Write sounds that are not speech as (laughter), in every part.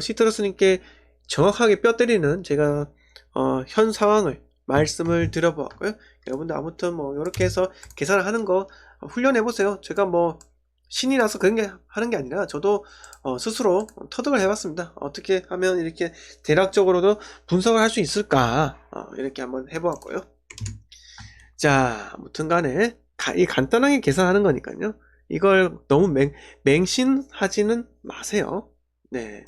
시트러스님께 정확하게 뼈 때리는 제가 어, 현 상황을 말씀을 드려보았고요. 여러분들 아무튼 뭐 이렇게 해서 계산을 하는 거 훈련해 보세요. 제가 뭐 신이라서 그런 게 하는 게 아니라 저도 어, 스스로 터득을 해봤습니다. 어떻게 하면 이렇게 대략적으로도 분석을 할 수 있을까 어, 이렇게 한번 해보았고요. 자, 아무튼간에 가- 이 간단하게 계산하는 거니까요. 이걸 너무 맹, 맹신하지는 마세요. 네.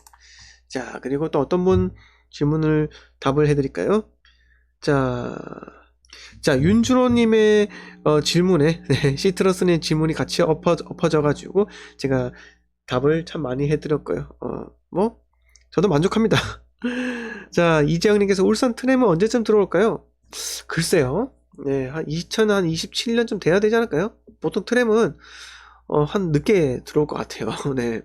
자, 그리고 또 어떤 분 질문을 답을 해드릴까요? 자, 자, 윤주로님의 어, 질문에, (laughs) 네, 시트러스님 질문이 같이 엎어, 엎어져가지고, 제가 답을 참 많이 해드렸고요. 어, 뭐, 저도 만족합니다. (laughs) 자, 이재영님께서 울산 트램은 언제쯤 들어올까요? 글쎄요. 네, 한 2027년쯤 돼야 되지 않을까요? 보통 트램은, 어, 한 늦게 들어올 것 같아요. (laughs) 네.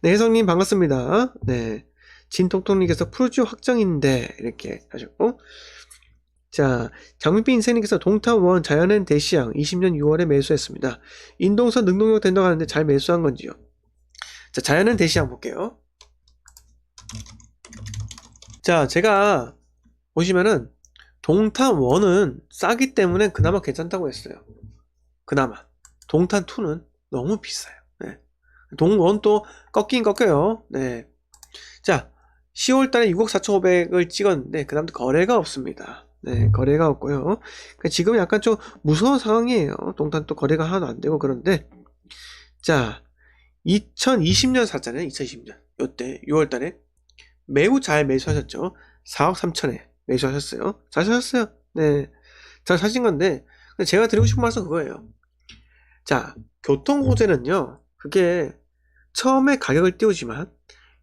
네, 혜성님 반갑습니다. 네. 진통통님께서 프로듀 확정인데, 이렇게 하셨고, 자, 장민빈 인생님께서 동탄원 자연은 대시양 20년 6월에 매수했습니다. 인동선 능동력 된다고 하는데 잘 매수한 건지요? 자, 자연은 대시양 볼게요. 자, 제가 보시면은 동탄원은 싸기 때문에 그나마 괜찮다고 했어요. 그나마. 동탄2는 너무 비싸요. 네. 동원 또 꺾긴 꺾여요. 네. 자, 10월 달에 6억 4,500을 찍었는데 그다음부터 거래가 없습니다. 네, 거래가 없고요. 그러니까 지금 약간 좀 무서운 상황이에요. 동탄 또 거래가 하나도 안 되고 그런데 자, 2020년 샀잖아요. 2020년. 요때 6월 달에 매우 잘 매수하셨죠. 4억 3천에 매수하셨어요. 잘 사셨어요. 네. 잘 사신 건데 제가 드리고 싶은 말씀 그거예요. 자, 교통 호재는요. 그게 처음에 가격을 띄우지만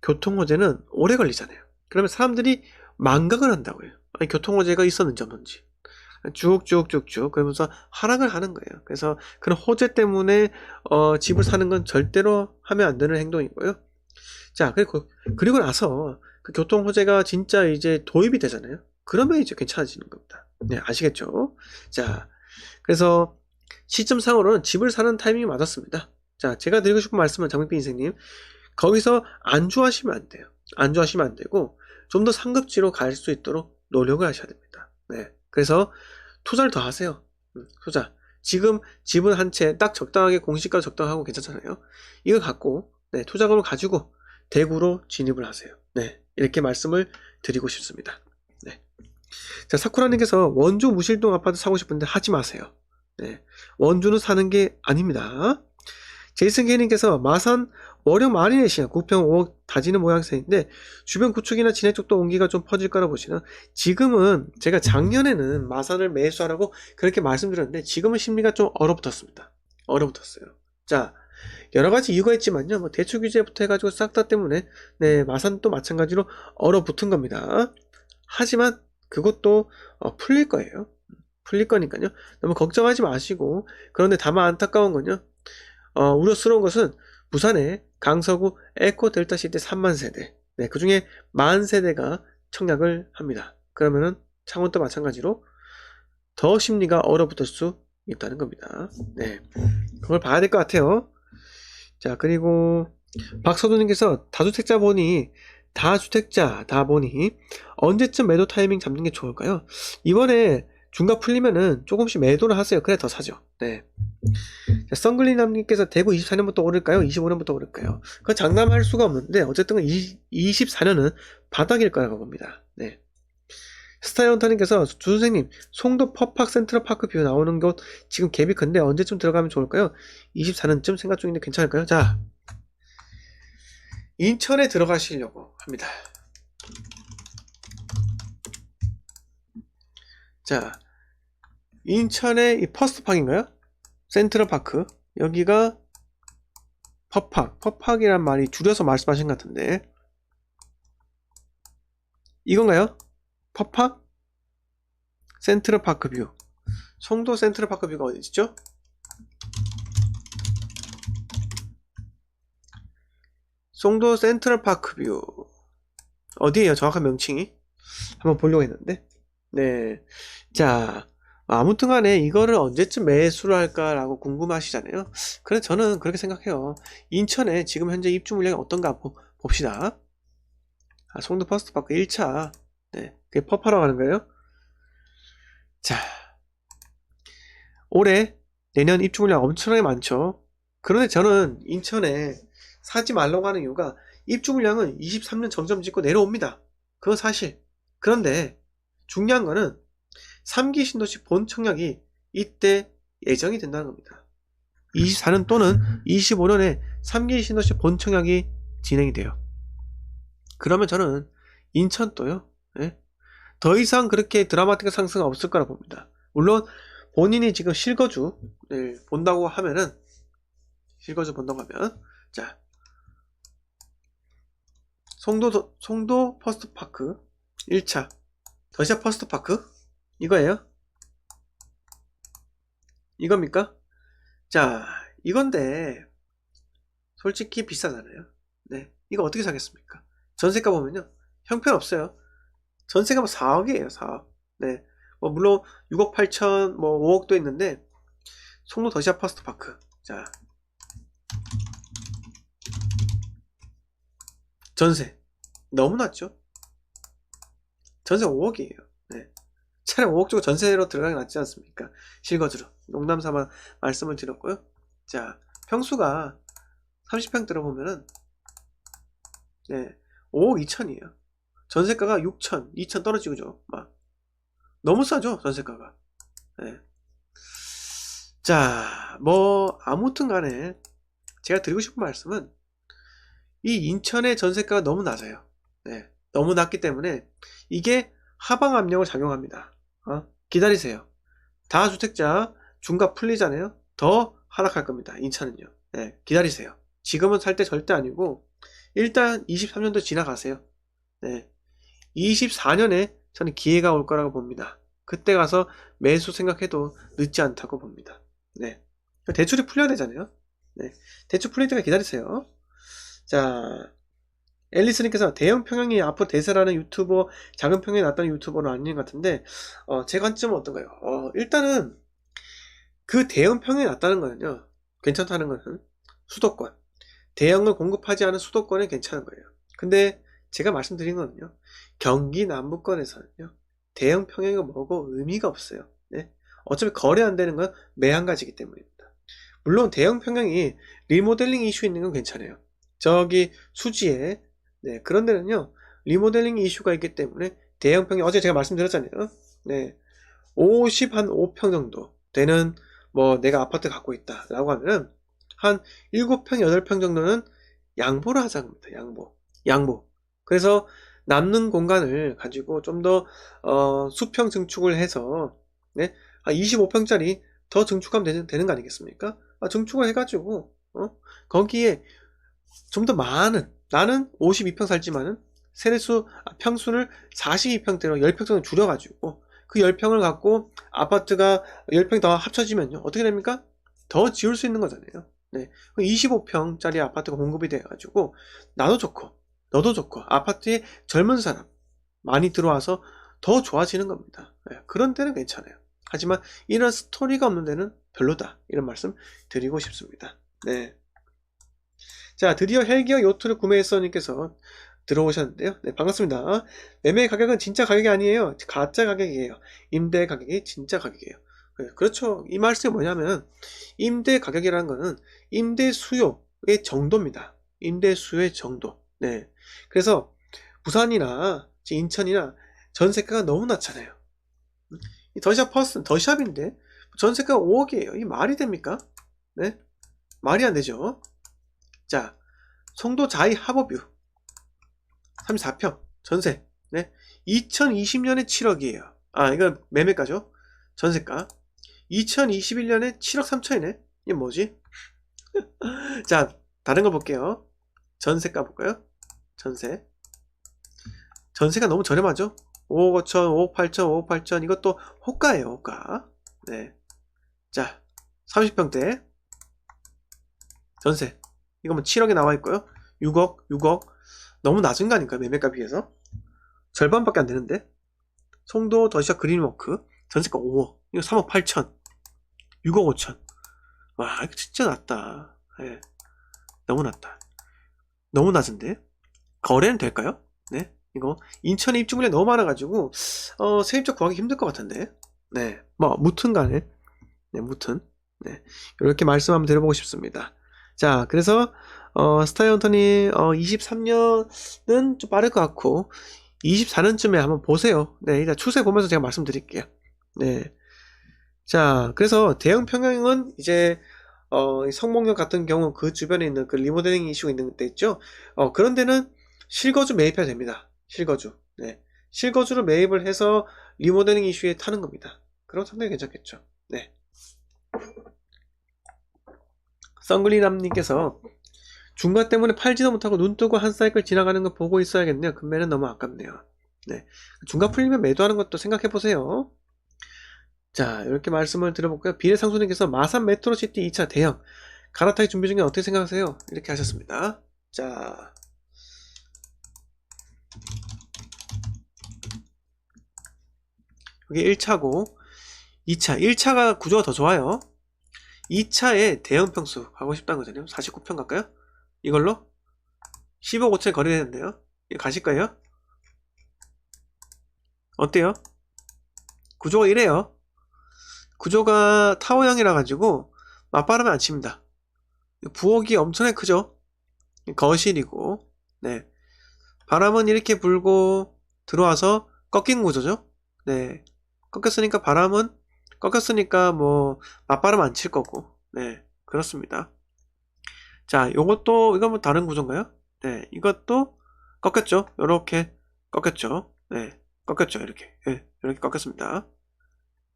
교통 호재는 오래 걸리잖아요. 그러면 사람들이 망각을 한다고요. 아니, 교통 호재가 있었는지 없는지. 쭉쭉쭉쭉 그러면서 하락을 하는 거예요. 그래서 그런 호재 때문에 어, 집을 사는 건 절대로 하면 안 되는 행동이고요. 자, 그리고 그리고 나서 그 교통 호재가 진짜 이제 도입이 되잖아요. 그러면 이제 괜찮아지는 겁니다. 네, 아시겠죠? 자, 그래서 시점상으로는 집을 사는 타이밍이 맞았습니다. 자, 제가 드리고 싶은 말씀은 장민빈 인생님, 거기서 안주하시면 안 돼요. 안주하시면 안 되고 좀 더 상급지로 갈 수 있도록 노력을 하셔야 됩니다. 네, 그래서 투자를 더 하세요. 음, 투자. 지금 집은 한 채 딱 적당하게 공시가 적당하고 괜찮잖아요. 이거 갖고 네, 투자금을 가지고 대구로 진입을 하세요. 네, 이렇게 말씀을 드리고 싶습니다. 네. 자, 사쿠라님께서 원주 무실동 아파트 사고 싶은데 하지 마세요. 네, 원주는 사는 게 아닙니다. 제이슨 게이님께서 마산 월영 마리네시아 9평 5억 다지는 모양새인데 주변 구축이나 진해 쪽도 온기가 좀 퍼질 거라 보시나 지금은 제가 작년에는 마산을 매수하라고 그렇게 말씀드렸는데 지금은 심리가 좀 얼어붙었습니다. 얼어붙었어요. 자 여러 가지 이유가 있지만요. 뭐 대출 규제부터 해가지고 싹 다 때문에 네 마산도 마찬가지로 얼어붙은 겁니다. 하지만 그것도 어, 풀릴 거예요. 풀릴 거니까요. 너무 걱정하지 마시고 그런데 다만 안타까운 건요. 어, 우려스러운 것은 부산에 강서구 에코 델타 시대 3만 세대, 네, 그 중에 만 세대가 청약을 합니다. 그러면은 창원도 마찬가지로 더 심리가 얼어붙을 수 있다는 겁니다. 네, 그걸 봐야 될 것 같아요. 자, 그리고 박서두님께서 다주택자 보니 다주택자 다 보니 언제쯤 매도 타이밍 잡는 게 좋을까요? 이번에 중가 풀리면은 조금씩 매도를 하세요. 그래 더 사죠. 네. 자, 썬글리남님께서 대구 24년부터 오를까요? 25년부터 오를까요? 그건 장담할 수가 없는데 어쨌든 24년은 바닥일 거라고 봅니다. 네. 스타이언터님께서 주 선생님 송도 퍼팍 센트럴파크 뷰 나오는 곳 지금 갭이 큰데 언제쯤 들어가면 좋을까요? 24년쯤 생각 중인데 괜찮을까요? 자 인천에 들어가시려고 합니다. 자 인천의 이 퍼스트팍인가요? 센트럴파크 여기가 퍼팍 퍼팍이란 말이 줄여서 말씀하신 것 같은데 이건가요? 퍼팍 센트럴파크 뷰 송도 센트럴파크 뷰가 어디 있죠? 송도 센트럴파크 뷰 어디에요? 정확한 명칭이 한번 보려고 했는데 네. 자, 아무튼 간에 이거를 언제쯤 매수를 할까라고 궁금하시잖아요. 그래서 저는 그렇게 생각해요. 인천에 지금 현재 입주 물량이 어떤가 보- 봅시다. 아, 송도 퍼스트 파크 1차. 네, 그게 퍼파라고 하는 거예요. 자, 올해 내년 입주 물량 엄청나게 많죠. 그런데 저는 인천에 사지 말라고 하는 이유가 입주 물량은 23년 정점 찍고 내려옵니다. 그건 사실. 그런데 중요한 거는 3기 신도시 본 청약이 이때 예정이 된다는 겁니다. 24년 또는 25년에 3기 신도시 본 청약이 진행이 돼요. 그러면 저는 인천도요. 예? 더 이상 그렇게 드라마틱한 상승은 없을 거라 봅니다. 물론 본인이 지금 실거주 네, 본다고 하면은 실거주 본다고 하면 자 송도 송도 퍼스트 파크 1차 더샵 퍼스트 파크 이거예요. 이겁니까? 자 이건데 솔직히 비싸잖아요. 네 이거 어떻게 사겠습니까? 전세가 보면요 형편없어요. 전세가 뭐 4억이에요 4억. 네. 뭐 물론 6억 8천 뭐 5억도 있는데 송도 더샵 퍼스트 파크 자 전세 너무 낮죠 전세 5억이에요 네. 차라리 5억 주고 전세로 들어가는 게 낫지 않습니까 실거주로 농담 삼아 말씀을 드렸고요 자 평수가 30평 들어보면은 네 5억 2천이에요 전세가가 6천 2천 떨어지고죠 막 너무 싸죠 전세가가 네. 자, 뭐 아무튼 간에 제가 드리고 싶은 말씀은 이 인천의 전세가가 너무 낮아요. 네, 너무 낮기 때문에 이게 하방 압력을 작용합니다. 어? 기다리세요. 다주택자 중과 풀리잖아요. 더 하락할 겁니다. 인천은요. 네, 기다리세요. 지금은 살 때 절대 아니고 일단 23년도 지나가세요. 네, 24년에 저는 기회가 올 거라고 봅니다. 그때 가서 매수 생각해도 늦지 않다고 봅니다. 네. 대출이 풀려야 되잖아요. 네. 대출 풀릴 때가 기다리세요. 자, 앨리스님께서 대형 평형이 앞으로 대세라는 유튜버, 작은 평형이 낫다는 유튜버는 아닌 것 같은데, 어, 제 관점은 어떤가요? 어, 일단은 그 대형 평형이 낫다는 거는요, 괜찮다는 거는 수도권. 대형을 공급하지 않은 수도권이 괜찮은 거예요. 근데 제가 말씀드린 거는요, 경기 남부권에서는요, 대형 평형이 뭐고 의미가 없어요. 네? 어차피 거래 안 되는 건 매한 가지기 때문입니다. 물론 대형 평형이 리모델링 이슈 있는 건 괜찮아요. 저기 수지에 네, 그런 데는요 리모델링 이슈가 있기 때문에 대형 평형 어제 제가 말씀드렸잖아요. 네, 50 한 5평 정도 되는 뭐 내가 아파트 갖고 있다라고 하면은 한 7평 8평 정도는 양보를 하자는 겁니다. 양보, 양보. 그래서 남는 공간을 가지고 좀더 어, 수평 증축을 해서 네? 아, 25평짜리 더 증축하면 되는, 되는 거 아니겠습니까? 아, 증축을 해가지고 어? 거기에 좀 더 많은 나는 52평 살지만은 세대수 아, 평수를 42평대로 10평 정도 줄여가지고 그 10평을 갖고 아파트가 10평 더 합쳐지면요 어떻게 됩니까? 더 지을 수 있는 거잖아요. 네. 25평짜리 아파트가 공급이 돼가지고 나도 좋고 너도 좋고 아파트에 젊은 사람 많이 들어와서 더 좋아지는 겁니다. 네. 그런 데는 괜찮아요. 하지만 이런 스토리가 없는 데는 별로다. 이런 말씀 드리고 싶습니다. 네. 자, 드디어 헬기어 요트를 구매했어 님께서 들어오셨는데요. 네, 반갑습니다. 매매 가격은 진짜 가격이 아니에요. 가짜 가격이에요. 임대 가격이 진짜 가격이에요. 네, 그렇죠. 이 말씀이 뭐냐면, 임대 가격이라는 거는 임대 수요의 정도입니다. 임대 수요의 정도. 네. 그래서 부산이나 인천이나 전세가가 너무 낮잖아요. 이 더샵 퍼스, 더샵인데 전세가 5억이에요. 이 말이 됩니까? 네? 말이 안 되죠. 자, 송도 자이 하버뷰 34평 전세. 네? 2020년에 7억이에요. 아, 이건 매매가죠. 전세가. 2021년에 7억 3천이네. 이게 뭐지? (laughs) 자, 다른 거 볼게요. 전세가 볼까요? 전세. 전세가 너무 저렴하죠? 5억 5천, 5억 8천, 5억 8천 이것도 호가예요 호가 네. 자 30평대 전세 이거 뭐 7억에 나와 있고요. 6억 6억. 너무 낮은 거 아닌가 매매가 비해서? 절반밖에 안 되는데? 송도 더샵 그린워크. 전세가 5억. 이거 3억 8천. 6억 5천. 와 이거 진짜 낮다. 네. 너무 낮다. 너무 낮은데? 거래는 될까요? 네. 이거 인천에 입주 물량이 너무 많아가지고 어, 세입자 구하기 힘들 것 같은데. 네, 뭐 무튼 간에. 네, 무튼. 네. 이렇게 말씀 한번 드려보고 싶습니다. 자, 그래서 어, 스타이언턴이 어, 23년은 좀 빠를 것 같고 24년쯤에 한번 보세요. 네, 일단 추세 보면서 제가 말씀드릴게요. 네. 자, 그래서 대형 평형은 이제 어, 이 성목역 같은 경우 그 주변에 있는 그 리모델링 이슈가 있는 데 있죠. 어, 그런 데는 실거주 매입해야 됩니다. 실거주. 네. 실거주를 매입을 해서 리모델링 이슈에 타는 겁니다. 그럼 상당히 괜찮겠죠. 네. 썬글리남님께서 중간 때문에 팔지도 못하고 눈 뜨고 한 사이클 지나가는 거 보고 있어야겠네요. 금매는 너무 아깝네요. 네. 중간 풀리면 매도하는 것도 생각해 보세요. 자, 이렇게 말씀을 드려볼까요? 비례상수님께서 마산 메트로시티 2차 대형 갈아타기 준비 중에 어떻게 생각하세요? 이렇게 하셨습니다. 자, 여기 1차고 2차, 1차가 구조가 더 좋아요. 2차에 대형 평수 가고 싶다는 거잖아요. 49평 갈까요? 이걸로 15, 5천 거래되는데요. 이거 가실 거예요? 어때요? 구조가 이래요. 구조가 타워형이라 가지고 맞바람이 안 칩니다. 부엌이 엄청나게 크죠? 거실이고, 네. 바람은 이렇게 불고 들어와서 꺾인 구조죠? 네. 꺾였으니까 바람은 꺾였으니까 뭐 맞바람 안 칠 거고, 네. 그렇습니다. 자, 요것도 이건 뭐 다른 구조인가요? 네. 이것도 꺾였죠? 요렇게 꺾였죠? 네. 꺾였죠? 이렇게. 네. 이렇게 꺾였습니다.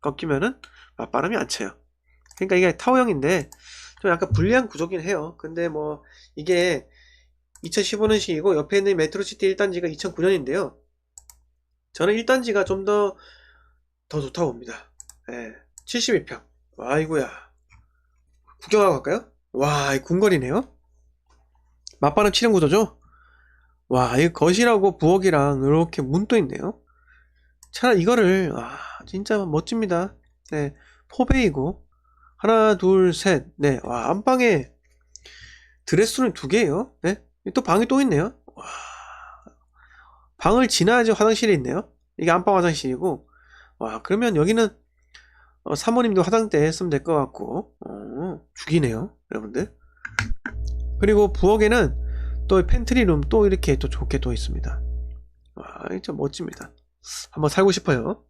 꺾이면은 맞바람이 안 쳐요. 그러니까 이게 타워형인데 좀 약간 불리한 구조긴 해요. 근데 뭐 이게 2015년식이고 옆에 있는 메트로시티 1단지가 2009년인데요. 저는 1단지가 좀 더 더 좋다고 봅니다. 예, 72평. 와, 이구야. 구경하고 갈까요? 와, 이 궁궐이네요. 맞바람 치는 구조죠? 와, 이 거실하고 부엌이랑 이렇게 문도 있네요. 차라리 이거를, 와, 진짜 멋집니다. 네, 포베이고. 하나, 둘, 셋. 네, 와, 안방에 드레스룸 두 개예요. 네, 또 방이 또 있네요. 와, 방을 지나야지 화장실이 있네요. 이게 안방 화장실이고. 와, 그러면 여기는 어, 사모님도 화장대 쓰면 될 것 같고, 어, 죽이네요, 여러분들. 그리고 부엌에는 또 팬트리룸 또 이렇게 또 좋게 또 있습니다. 와, 진짜 멋집니다. 한번 살고 싶어요.